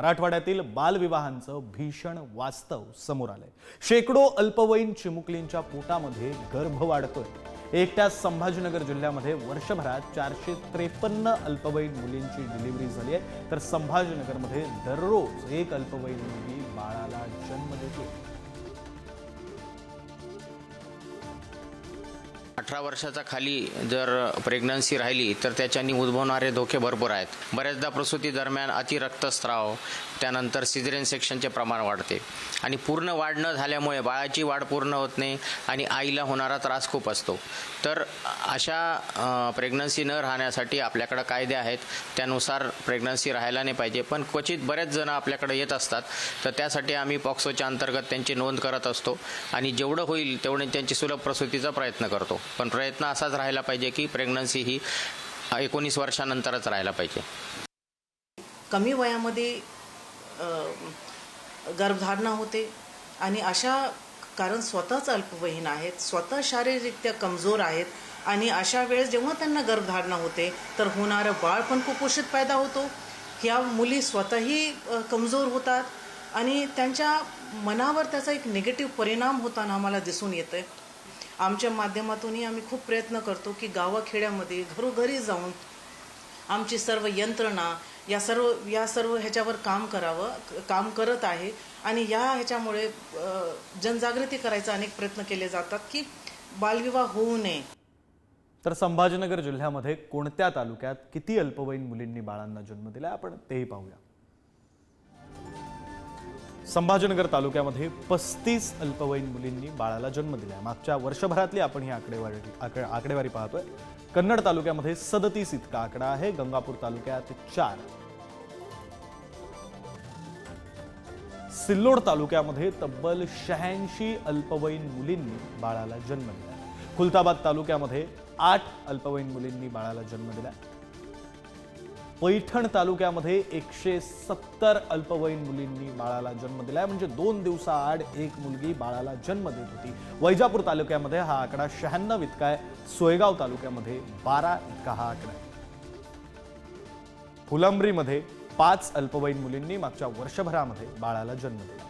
मराठवाड्यातील बालविवाहांचं भीषण वास्तव समोर आलंय. शेकडो अल्पवयीन चिमुकलींच्या पोटामध्ये गर्भ वाढतोय. एकट्या संभाजीनगर जिल्ह्यामध्ये वर्षभरात चारशे त्रेपन्न अल्पवयीन मुलींची डिलिव्हरी झाली आहे. तर संभाजीनगरमध्ये दररोज एक अल्पवयीन मुलगी बाळाला जन्म देते. अठरा वर्षाचा खाली जर प्रेग्नन्सी राहिली तर त्याच्यानी उद्भवणारे धोके भरपूर आहेत. बऱ्याचदा प्रसूती दरम्यान अतिरक्तस्राव त्यानंतर सिझरेन सेक्शनचे प्रमाण वाढते. आणि पूर्ण वाढ न झाल्यामुळे बाळाची वाढ पूर्ण होत नाही आणि आईला होणारा त्रास खूप असतो. तर अशा प्रेग्नन्सी न राहण्यासाठी आपल्याकडं कायदे आहेत. त्यानुसार प्रेग्नन्सी राहायला नाही पाहिजे. पण क्वचित बरेच जण आपल्याकडे येत असतात. तर त्यासाठी आम्ही पॉक्सोच्या अंतर्गत त्यांची नोंद करत असतो. आणि जेवढं होईल तेवढे त्यांची सुलभ प्रसूतीचा प्रयत्न करतो. पण प्रयत्न असाच राहिला पाहिजे की प्रेग्नन्सी ही एकोणीस वर्षानंतरच राहायला पाहिजे. कमी वयामध्ये गर्भधारणा होते आणि अशा कारण स्वतःच अल्पवयीन आहेत स्वतः शारीरिकरित्या कमजोर आहेत आणि अशा वेळेस जेव्हा त्यांना गर्भधारणा होते तर होणारं बाळ पण कुपोषित पैदा होतो. ह्या मुली स्वतःही कमजोर होतात आणि त्यांच्या मनावर त्याचा एक निगेटिव्ह परिणाम होताना आम्हाला दिसून येतं आमच्या माध्यमातूनही आम्ही खूप प्रयत्न करतो की गावाखेड्यामध्ये घरोघरी जाऊन आमची सर्व यंत्रणा या सर्व या सर्व ह्याच्यावर काम करावं काम करत आहे. आणि या ह्याच्यामुळे जनजागृती करायचा अनेक प्रयत्न केले जातात की बालविवाह होऊ नये. तर संभाजीनगर जिल्ह्यामध्ये कोणत्या तालुक्यात किती अल्पवयीन मुलींनी बाळांना जन्म दिला आपण तेही पाहूया. संभाजीनगर तालुक्यामध्ये पस्तीस अल्पवयीन मुलींनी बाळाला जन्म दिला मागच्या वर्षभरातली आपण ही आकडेवारी आक- आकडेवारी पाहतोय. कन्नड तालुक्यामध्ये सदतीस इतका आकडा आहे. गंगापूर तालुक्यात चार. सिल्लोड तालुक्यामध्ये तब्बल शहाऐंशी अल्पवयीन मुलींनी बाळाला जन्म दिला खुलताबाद तालुक्यामध्ये आठ अल्पवयीन मुलींनी बाळाला जन्म दिला पैठण तालुक्यामध्ये एकशे सत्तर अल्पवयीन मुलींनी बाळाला जन्म दिलाय. म्हणजे दोन दिवसाआड एक मुलगी बाळाला जन्म देत होती. वैजापूर तालुक्यामध्ये हा आकडा शहाण्णव इतका आहे. सोयगाव तालुक्यामध्ये बारा इतका हा आकडा आहे. फुलंब्रीमध्ये पाच अल्पवयीन मुलींनी मागच्या वर्षभरामध्ये बाळाला जन्म दिला